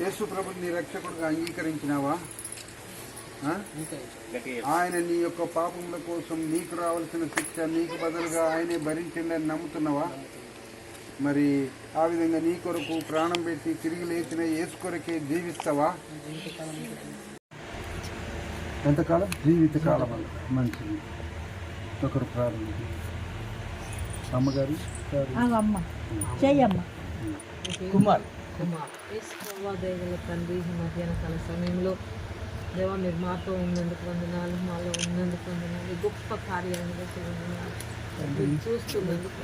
యేసు ప్రభుని నీ రక్షకుడిగా అంగీకరించినావా? ఆయన నీ యొక్క పాపముల కోసం నీకు రావాల్సిన శిక్ష నీకు బదులుగా ఆయనే భరించిండని నమ్ముతున్నావా? మరి ఆ విధంగా నీ కొరకు ప్రాణం పెట్టి తిరిగి లేచిన యేసు కొరకే జీవిస్తావా? ఎంతకాలం? జీవితకాలం మంచిది. ఒకరు ప్రారంభం అమ్మగారు గారు. అమ్మ. చెయ్యమ్మ. కుమార్. దేవ దేవుల తండ్రి ఈ మధ్యాహ్న కాల సమయంలో దేవ మీరు మాతో ఉన్నందుకు వందనాలు మాలో ఉన్నందుకు వందనాలు గొప్ప కార్యాలను బట్టి వందనాలు. మీరు చూస్తున్నందుకు.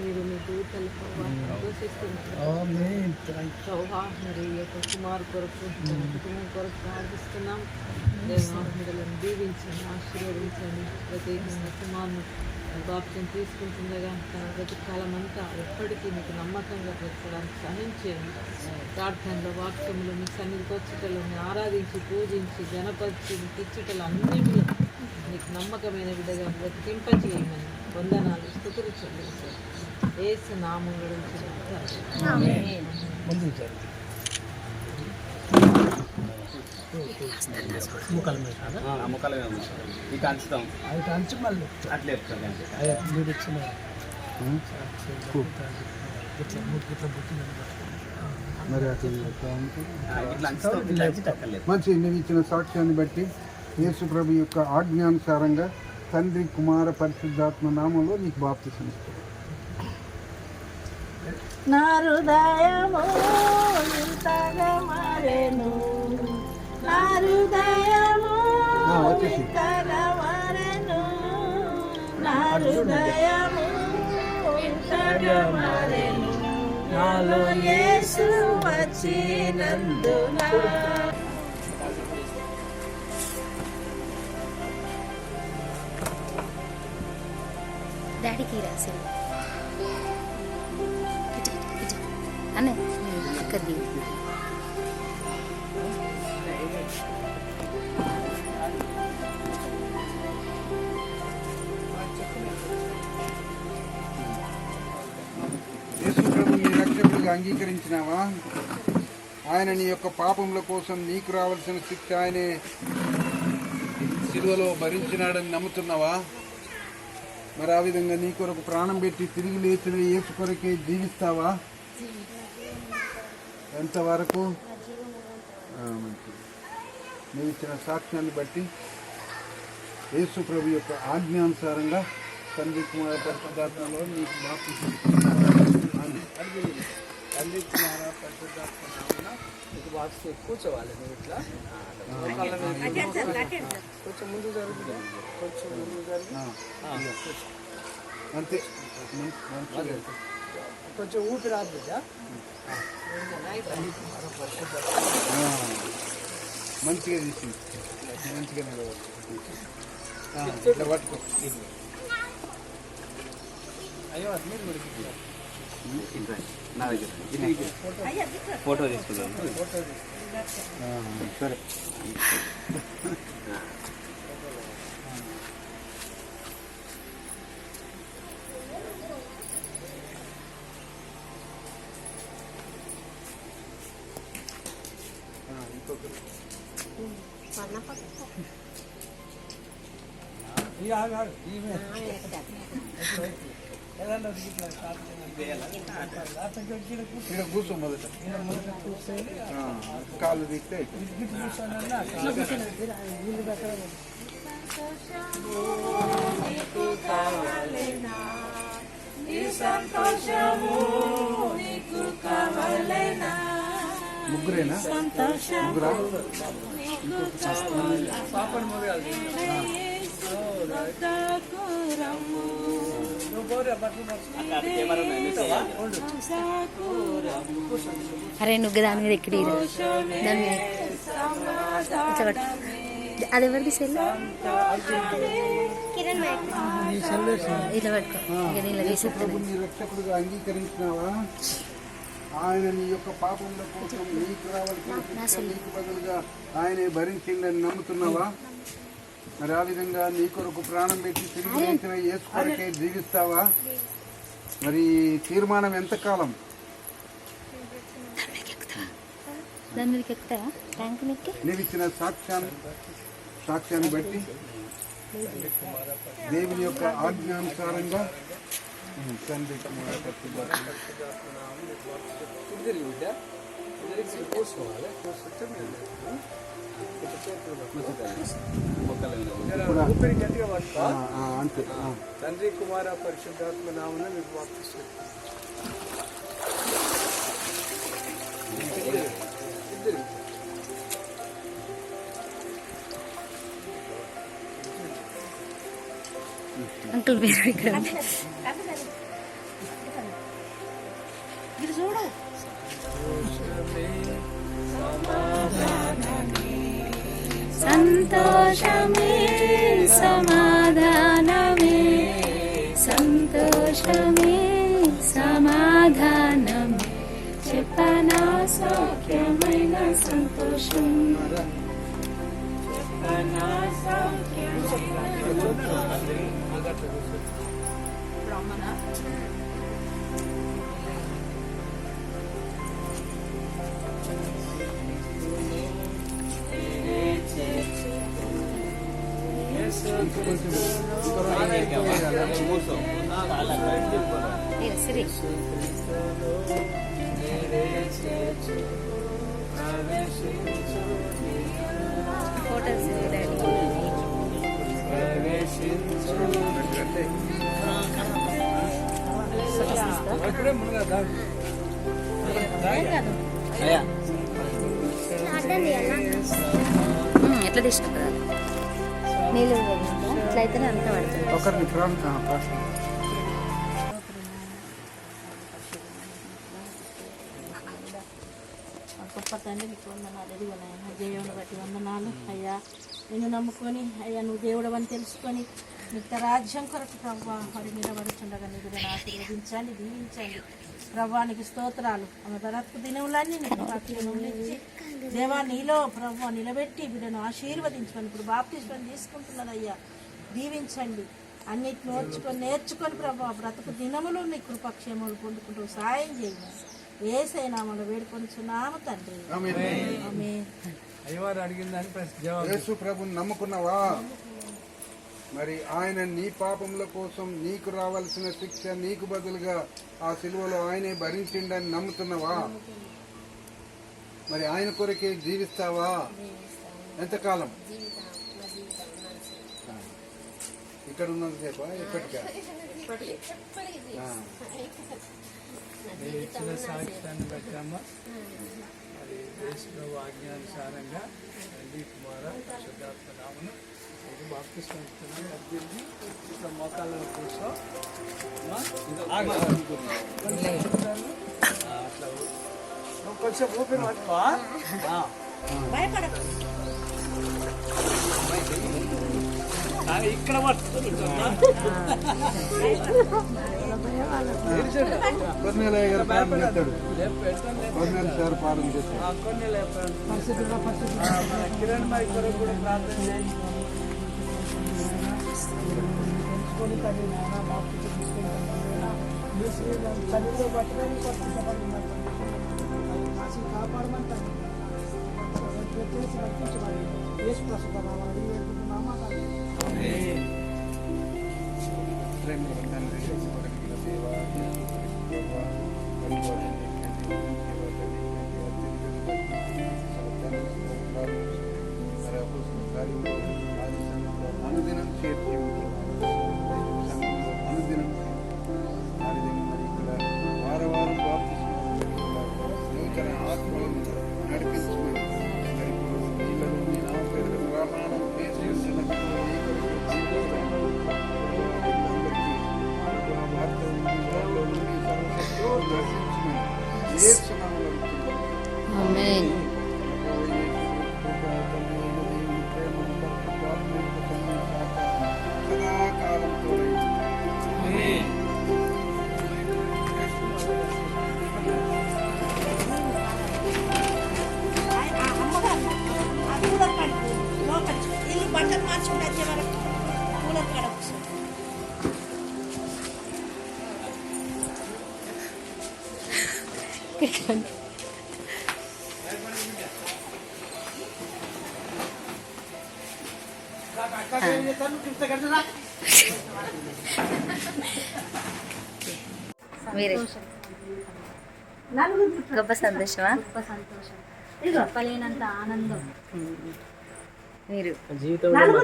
మీరు మీ దూతలు దూషిస్తున్నారు సౌహా మరి ఈ యొక్క కుమార్ కొరకు కుటుంబం కొరకు ప్రార్థిస్తున్నాం. దేవ మిమ్మల్ని దీవించండి ఆశీర్వదించండి. ప్రత్యేకంగా కుమార్ను బాప్యం తీసుకుంటుండగా తన బ్రతుకాలం అంతా ఎప్పటికీ మీకు నమ్మకంగా బ్రతకడానికి సహాయం చేయండి ప్రార్థనలో వాక్యంలో మీ సన్నిధికి వచ్చుటలో మీ ఆరాధించి పూజించి గణపరిచి తెచ్చుటలు అన్నింటిలో మీకు నమ్మకమైన విధంగా బ్రతికింపజేయమని వందనాలు స్థుతులు చెల్లించారు ఏసు నామం గురించి ముందు మీద ముక్కల మీద ఇక అంచుతాం అవి కంచి మళ్ళీ అట్లా చెప్తాను మీరు ఇచ్చిన మరి మంచి నేను ఇచ్చిన సాక్ష్యాన్ని బట్టి యేసు ప్రభు యొక్క ఆజ్ఞానుసారంగా తండ్రి కుమార పరిశుద్ధాత్మ నామంలో నీకు బాప్తి సంస్థ నా హృదయము ఇంతగా హృదయము ఆ, వచ్చేసి. ఇంతగా మారెను నా హృదయము ఇంతగా మారెను నాలో యేసు వచ్చినందున. డాడీకి ఇటు. అన్నయ్య అక్కది అంగీకరించినావా? ఆయన నీ యొక్క పాపముల కోసం నీకు రావాల్సిన శిక్ష ఆయనే సిలువలో భరించినాడని నమ్ముతున్నావా? మరి ఆ విధంగా నీ కొరకు ప్రాణం పెట్టి తిరిగి లేచిన యేసు కొరకే జీవిస్తావా? ఎంతవరకు? ఆ, నువ్వు ఇచ్చిన సాక్ష్యాన్ని బట్టి యేసు ప్రభు యొక్క ఆజ్ఞానుసారంగా తండ్రి కుమార్ పరిశుద్ధాత్మలో నీకు బాప్తిసం తల్లి కుమార పరిశుద్ధాత్మ మీకు బాక్స్ కూర్చోవాలి మీరు ఇట్లా మోకాళ్ళ మీద కొంచెం ముందు జరుగుతుంది కొంచెం ముందు జరిగి ఆ, అంతే మం- మంచిగా కొంచెం ఊపిరి ఆద్దా ఆ, మంచిగా తీసింది మంచిగా నిలబడి ఇట్లా పట్టుకో అయ్యో అది మీరు కూడా ఇంకా నా దగ్గర. ఫోటో తీసుకుందాం ఆ, సరే. ఈ ఆగాడు ఈమె చేయాలి ఇక్కడ కూర్చో మొదట కాళ్ళు తీస్తే కూర్చొని అట్లా ముగ్గురేనా ముగ్గురా పాపని మోగాలి అరే నువ్వు దాని మీద ఎక్కడి దాని మీద. అది ఎవరిది సెల్? ఇట్లా పట్టుకో. అంగీకరించినావా? ఆయన నీ యొక్క పాపముల కోసం నీకు బదులుగా ఆయనే భరించిందని నమ్ముతున్నావా? మరి ఆ విధంగా నీ కొరకు ప్రాణం పెట్టి తిరిగి లేచిన యేసు కొరకే జీవిస్తావా? మరి తీర్మానం ఎంతకాలం దాని మీదకి ఎక్కుతారా ట్యాంక్ మీదకి నీవు ఇచ్చిన సాక్ష్యాన్ని సాక్ష్యాన్ని బట్టి దేవుని యొక్క ఆజ్ఞానుసారంగా తండ్రి ఊపిరి గట్టిగా పట్టుకో ఆ, ఆ, అంతే ఆ. తండ్రి కుమార పరిశుద్ధాత్మ నామన మీకు వాపిస్తుంది ఇద్దరు అంకుల్ మీరు ఇక్కడ ఉంది. ఇది చూడు సంతోషమే సమాధానమే. సంతోషమే సమాధానమే. చెప్పనా సౌఖ్యమైన సంతోషం? చెప్పనా సిరి ఫోటోస్ అక్కడే దాగు ఎట్లా తీసిన కదా నీళ్ళు ఇట్లా అయితేనే అంతా పడుతుంది. ఒకరిని గొప్ప తండ్రి నీకు వందనాలు ఎదిగో నాయన. దేవుని బట్టి వందనాలు. అయ్యా నిన్ను నమ్ముకొని అయ్యా నువ్వు దేవుడు అని తెలుసుకొని మిగతా రాజ్యం కొరకు ప్రభా మరి నిలబడుచుండగా నీ బిడ్డను ఆశీర్వదించండి దీవించండి. ప్రభానికి స్తోత్రాలు. ఆమె బ్రతుకు దినములన్నీ నీకు ఇచ్చి దేవా నీలో ప్రభా నిలబెట్టి బిడ్డను ఆశీర్వదించమని ఇప్పుడు బాప్తిస్మని తీసుకుంటున్నదయ్యా దీవించండి. అన్నిటి నేర్చుకొని నేర్చుకొని ప్రభా బ్రతుకు దినములు నీ కృపక్షేమాలు పొందుకుంటూ సాయం చేయండి. ఏసై నామలో వేడుకొనిచున్నాము తండ్రి. ఆమేన్. ఆమేన్. అయ్యవారు అడిగిన దాని ప్రశ్న జవాబు నమ్ముకున్నావా? మరి ఆయన నీ పాపముల కోసం నీకు రావాల్సిన శిక్ష నీకు బదులుగా ఆ సిలువలో ఆయనే భరించిండని నమ్ముతున్నావా? మరి ఆయన కొరకే జీవిస్తావా? ఎంతకాలం? ఇక్కడ ఉన్నంతసేపా? ఎప్పటికా ఆ. మీరు ఇచ్చిన బట్టి దేశంలో ఆజ్ఞానుసారంగా తండ్రి కుమార పరిశుద్ధాత్మ నామను ఇది అభ్యర్థి మోకాళ్ళలో కూర్చో అమ్మా, ఆగు. ఆ, అట్లా కొంచెం ఊపిరి పట్టుకో ఆ. భయపడకు ఆ, ఇక్కడ పట్టుకో కొన్నేలయ్య గారు పాలన చేస్తాడు లేపు పెట్టండి కొన్నేల సార్ పాలన చేస్తాడు ఆ, కొన్ని లేపండి ఆ, మన కిరణ్ మై కొరకు కూడా ప్రార్థన చేయండి ప్రేమగల మీరే. గొప్ప సంతోషమా? గొప్ప సంతోషం చెప్పలేనంత ఆనందం. మీరు. జీవితంలో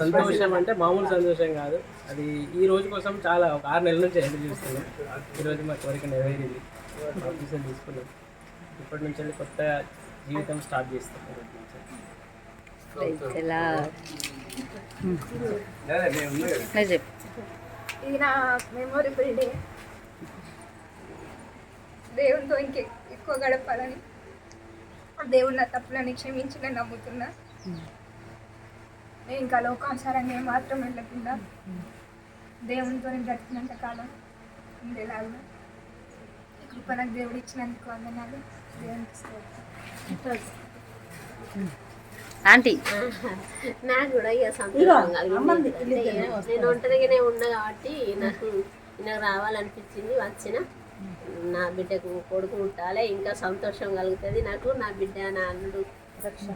సంతోషం అంటే మామూలు సంతోషం కాదు. అది ఈ రోజు కోసం చాలా ఒక ఆరు నెలల నుంచి ఎదురు చూస్తున్నాం. ఈ రోజు మా కోరిక నెరవేరింది. తీసుకున్నాం. ఇప్పటి నుంచి కొత్త జీవితం స్టార్ట్ చేస్తాం. ఇది నా మెమొరబుల్ డే దేవునితో ఇంక ఎక్కువ గడపాలని దేవుడు నా తప్పులని క్షమించి నేను నమ్ముతున్నా నేను ఇంకా లోకానుసారంగా మాత్రం వెళ్ళకుండా దేవునితో నేను బ్రతికినంత కాలం ఉండేలాగా ఈ కృప నాకు దేవుడు ఇచ్చినందుకు వందనాలు. దేవునికి ఆంటీ. నాకు కూడా ఇక సంతోషం కలిగింది అంటే నేను ఒంటరిగానే ఉన్నా కాబట్టి నాకు నాకు రావాలనిపించింది వచ్చిన. నా బిడ్డకు కొడుకు పుట్టాలి ఇంకా సంతోషం కలుగుతుంది. నాకు నా బిడ్డ నా అల్లుడు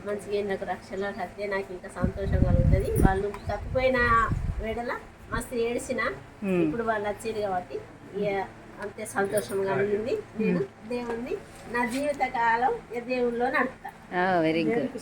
మంచిగా నాకు రక్షణ కడితే నాకు ఇంకా సంతోషం కలుగుతుంది. వాళ్ళు తప్పిపోయిన వేడల మస్తు ఏడిసిన ఇప్పుడు వాళ్ళు వచ్చేది కాబట్టి ఇక అంతే సంతోషం కలిగింది. నేను దేవుణ్ణి నా జీవిత కాలం ఇక దేవుళ్ళలో నడుపుతా. Oh, very good.